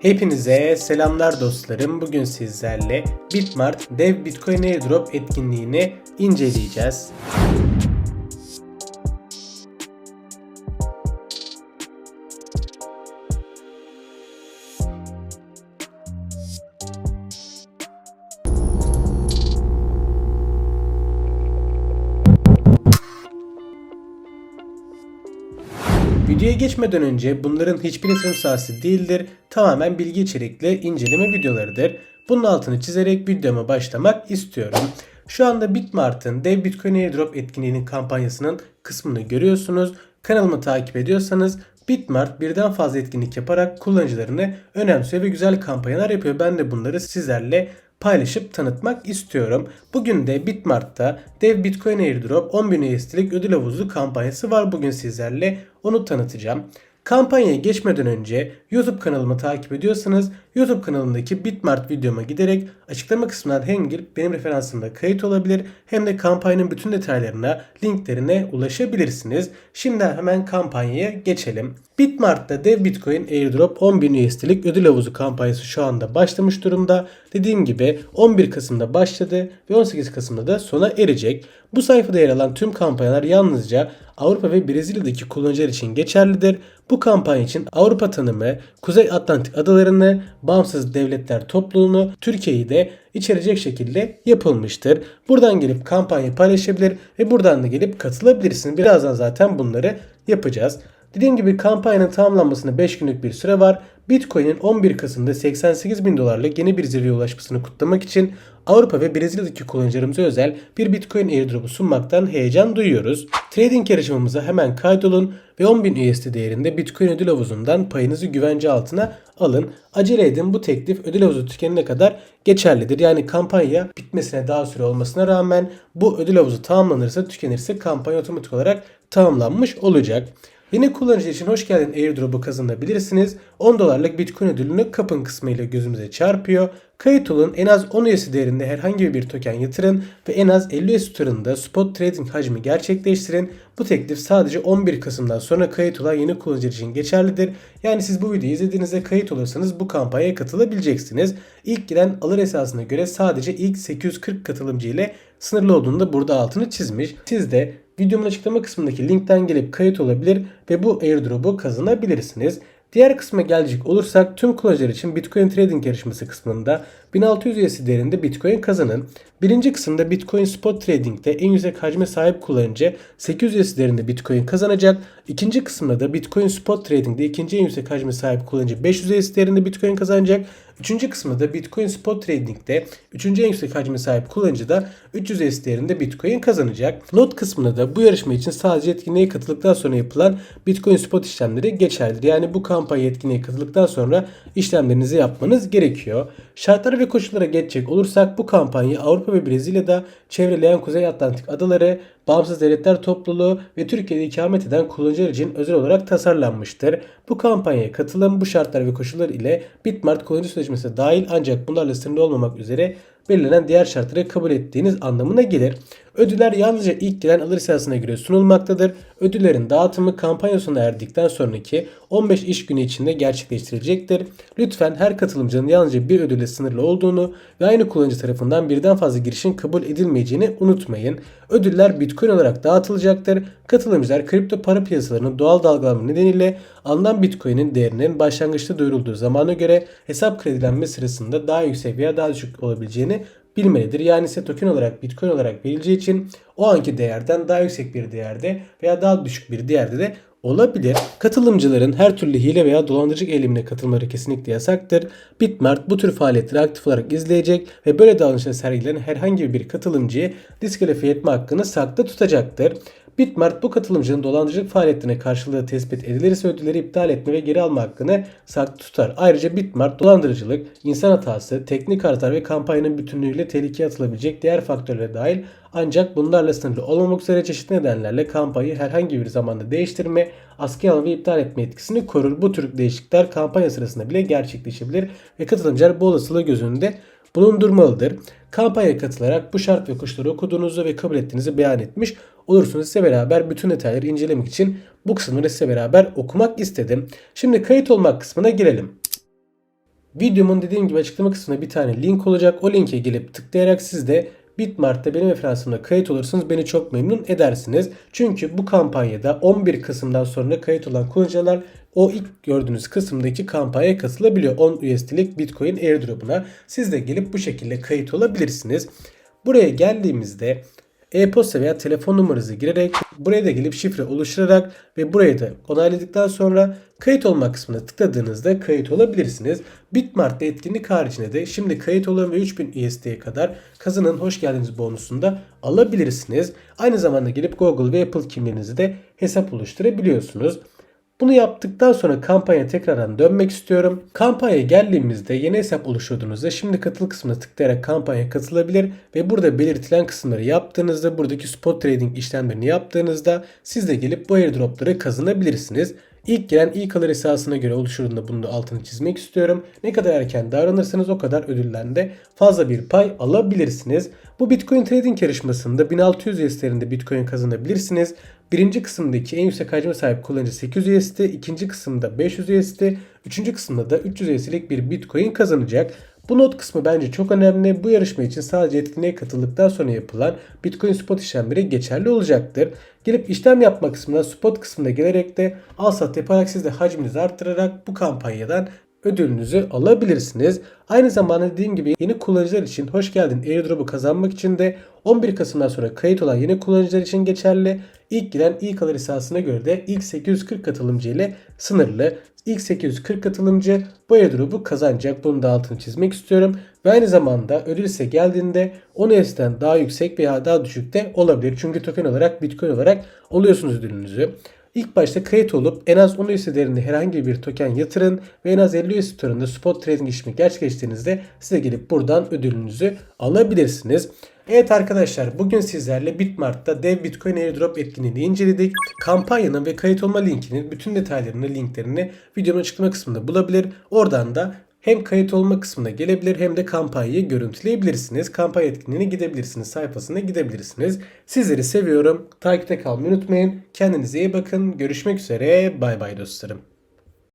Hepinize selamlar dostlarım. Bugün sizlerle Bitmart Dev Bitcoin Airdrop etkinliğini inceleyeceğiz. Videoya geçmeden önce bunların hiçbir yatırım sahası değildir. Tamamen bilgi içerikli inceleme videolarıdır. Bunun altını çizerek videoma başlamak istiyorum. Şu anda Bitmart'ın Dev Bitcoin Airdrop etkinliğinin kampanyasının kısmını görüyorsunuz. Kanalımı takip ediyorsanız Bitmart birden fazla etkinlik yaparak kullanıcılarını önemsiyor ve güzel kampanyalar yapıyor. Ben de bunları sizlerle paylaşıp tanıtmak istiyorum. Bugün de Bitmart'ta Dev Bitcoin Airdrop 10.000 USD'lik ödül havuzu kampanyası var. Bugün sizlerle onu tanıtacağım. Kampanyaya geçmeden önce YouTube kanalımı takip ediyorsanız YouTube kanalımdaki Bitmart videoma giderek açıklama kısmından hem girip benim referansımda kayıt olabilir hem de kampanyanın bütün detaylarına, linklerine ulaşabilirsiniz. Şimdi hemen kampanyaya geçelim. Bitmart'ta Dev Bitcoin Airdrop 10.000 USD'lik ödül havuzu kampanyası şu anda başlamış durumda. Dediğim gibi 11 Kasım'da başladı ve 18 Kasım'da da sona erecek. Bu sayfada yer alan tüm kampanyalar yalnızca Avrupa ve Brezilya'daki kullanıcılar için geçerlidir. Bu kampanya için Avrupa tanımı, Kuzey Atlantik adalarını, bağımsız devletler topluluğunu, Türkiye'yi de içerecek şekilde yapılmıştır. Buradan gelip kampanyayı paylaşabilir ve buradan da gelip katılabilirsiniz. Birazdan zaten bunları yapacağız. Dediğim gibi kampanyanın tamamlanmasına 5 günlük bir süre var. Bitcoin'in 11 Kasım'da 88 bin dolarlık yeni bir zirveye ulaşmasını kutlamak için Avrupa ve Brezilya'daki kullanıcılarımıza özel bir Bitcoin airdrop'u sunmaktan heyecan duyuyoruz. Trading yarışmamıza hemen kaydolun ve 10.000 USD değerinde Bitcoin ödül havuzundan payınızı güvence altına alın. Acele edin bu teklif ödül havuzu tükenene kadar geçerlidir. Yani kampanya bitmesine daha süre olmasına rağmen bu ödül havuzu tamamlanırsa tükenirse kampanya otomatik olarak tamamlanmış olacak. Yeni kullanıcı için hoş geldin airdrop'u kazanabilirsiniz. 10 dolarlık Bitcoin ödülünü kapın kısmıyla gözümüze çarpıyor. Kayıt olun en az 10 üyesi değerinde herhangi bir token yatırın ve en az 50 üyesi tutarında spot trading hacmi gerçekleştirin. Bu teklif sadece 11 Kasım'dan sonra kayıt olan yeni kullanıcı için geçerlidir. Yani siz bu videoyu izlediğinizde kayıt olursanız bu kampanyaya katılabileceksiniz. İlk giren alır esasına göre sadece ilk 840 katılımcı ile sınırlı olduğunu da burada altını çizmiş. Siz de videomun açıklama kısmındaki linkten gelip kayıt olabilir ve bu airdrop'u kazanabilirsiniz. Diğer kısma gelecek olursak tüm kullanıcılar için Bitcoin Trading yarışması kısmında 1600 üyesi değerinde Bitcoin kazanın. Birinci kısımda Bitcoin Spot Trading'de en yüksek hacme sahip kullanıcı 800 üyesi değerinde Bitcoin kazanacak. İkinci kısımda da Bitcoin Spot Trading'de ikinci en yüksek hacme sahip kullanıcı 500 üyesi değerinde Bitcoin kazanacak. Üçüncü kısmında da Bitcoin Spot Trading'de üçüncü en yüksek hacme sahip kullanıcı da 300 üyesi değerinde Bitcoin kazanacak. Not kısmında da bu yarışma için sadece etkinliğe katıldıktan sonra yapılan Bitcoin Spot işlemleri geçerlidir. Yani bu kampanya etkinliğe katıldıktan sonra işlemlerinizi yapmanız gerekiyor. Şartlara ve koşullara geçecek olursak bu kampanyayı Avrupa ve Brezilya'da çevreleyen Kuzey Atlantik adaları, Bağımsız Devletler Topluluğu ve Türkiye'de ikamet eden kullanıcılar için özel olarak tasarlanmıştır. Bu kampanyaya katılım bu şartlar ve koşullar ile Bitmart kullanıcı sözleşmesi dahil ancak bunlarla sınırlı olmamak üzere belirlenen diğer şartları kabul ettiğiniz anlamına gelir. Ödüller yalnızca ilk gelen alır sırasına göre sunulmaktadır. Ödüllerin dağıtımı kampanya sona erdikten sonraki 15 iş günü içinde gerçekleştirilecektir. Lütfen her katılımcının yalnızca bir ödülle sınırlı olduğunu ve aynı kullanıcı tarafından birden fazla girişin kabul edilmeyeceğini unutmayın. Ödüller Bitcoin olarak dağıtılacaktır. Katılımcılar kripto para piyasalarının doğal dalgalanma nedeniyle alınan Bitcoin'in değerinin başlangıçta duyurulduğu zamana göre hesap kredilenme sırasında daha yüksek veya daha düşük olabileceğini bilmelidir. Yani ise token olarak Bitcoin olarak verileceği için o anki değerden daha yüksek bir değerde veya daha düşük bir değerde de olabilir. Katılımcıların her türlü hile veya dolandırıcılık eylemine katılmaları kesinlikle yasaktır. Bitmart bu tür faaliyetleri aktif olarak izleyecek ve böyle davranışlar sergileyen herhangi bir katılımcıyı diskalifiye etme hakkını saklı tutacaktır. Bitmart bu katılımcının dolandırıcılık faaliyetine karşılığı tespit edilirse ödülleri iptal etme ve geri alma hakkını saklı tutar. Ayrıca Bitmart dolandırıcılık, insan hatası, teknik hatalar ve kampanyanın bütünlüğüyle tehlikeye atılabilecek diğer faktörlere dahil ancak bunlarla sınırlı olmamak üzere çeşitli nedenlerle kampanyayı herhangi bir zamanda değiştirme, askıya alma ve iptal etme etkisini korur. Bu tür değişiklikler kampanya sırasında bile gerçekleşebilir ve katılımcılar bu olasılığı göz önünde bulundurmalıdır. Kampanyaya katılarak bu şart ve koşulları okuduğunuzu ve kabul ettiğinizi beyan etmiş olursunuz. Size beraber bütün detayları incelemek için bu kısımları size beraber okumak istedim. Şimdi kayıt olmak kısmına girelim. Videomun dediğim gibi açıklama kısmında bir tane link olacak. O linke gelip tıklayarak siz de Bitmart'ta benim referansımla kayıt olursanız beni çok memnun edersiniz. Çünkü bu kampanyada 11 Kasım'dan sonra kayıt olan kullanıcılar o ilk gördüğünüz kısımdaki kampanyaya katılabiliyor. 10 USD'lik Bitcoin airdrop'una. Siz de gelip bu şekilde kayıt olabilirsiniz. Buraya geldiğimizde e-posta veya telefon numaranızı girerek buraya da gelip şifre oluşturarak ve burayı da onayladıktan sonra kayıt olma kısmına tıkladığınızda kayıt olabilirsiniz. Bitmart'ta etkinlik haricinde de şimdi kayıt olan ve 3000 USD'ye kadar kazanın hoş geldiniz bonusunu da alabilirsiniz. Aynı zamanda gelip Google ve Apple kimliğinizi de hesap oluşturabiliyorsunuz. Bunu yaptıktan sonra kampanya tekrardan dönmek istiyorum. Kampanyaya geldiğimizde yeni hesap oluşturduğunuzda şimdi katıl kısmına tıklayarak kampanya katılabilir ve burada belirtilen kısımları yaptığınızda buradaki spot trading işlemlerini yaptığınızda siz de gelip bu airdropları kazanabilirsiniz. İlk gelen ilk alır esasına göre oluşturduğunda bunu da altını çizmek istiyorum. Ne kadar erken davranırsanız o kadar ödülden de fazla bir pay alabilirsiniz. Bu Bitcoin trading yarışmasında 1600 USD'lerinde Bitcoin kazanabilirsiniz. Birinci kısımdaki en yüksek hacme sahip kullanıcı 800 USD, ikinci kısımda 500 USD, üçüncü kısımda da 300 USD'lik bir Bitcoin kazanacak. Bu not kısmı bence çok önemli. Bu yarışma için sadece etkinliğe katıldıktan sonra yapılan Bitcoin spot işlemleri geçerli olacaktır. Gelip işlem yapma kısmına spot kısmına gelerek de al sat yaparak siz de hacminizi arttırarak bu kampanyadan ödülünüzü alabilirsiniz. Aynı zamanda dediğim gibi yeni kullanıcılar için hoş geldin airdrop'u kazanmak için de 11 Kasım'dan sonra kayıt olan yeni kullanıcılar için geçerli. İlk giren ilk alır esasına göre de ilk 840 katılımcı ile sınırlı. İlk 840 katılımcı bu airdrop'u kazanacak. Bunun da altını çizmek istiyorum. Ve aynı zamanda ödül ise geldiğinde 10 S'den daha yüksek veya daha düşük de olabilir. Çünkü token olarak Bitcoin olarak alıyorsunuz ödülünüzü. İlk başta kayıt olup en az 10 USD değerinde herhangi bir token yatırın ve en az 50 USD tutarında spot trading işlemi gerçekleştiğinizde size gelip buradan ödülünüzü alabilirsiniz. Evet arkadaşlar bugün sizlerle Bitmart'ta dev Bitcoin Airdrop etkinliğini inceledik. Kampanyanın ve kayıt olma linkinin bütün detaylarını, linklerini videonun açıklama kısmında bulabilir. Oradan da hem kayıt olma kısmına gelebilir hem de kampanyayı görüntüleyebilirsiniz. Kampanya etkinliğine gidebilirsiniz. Sayfasına gidebilirsiniz. Sizleri seviyorum. Takipte kalmayı unutmayın. Kendinize iyi bakın. Görüşmek üzere. Bay bay dostlarım.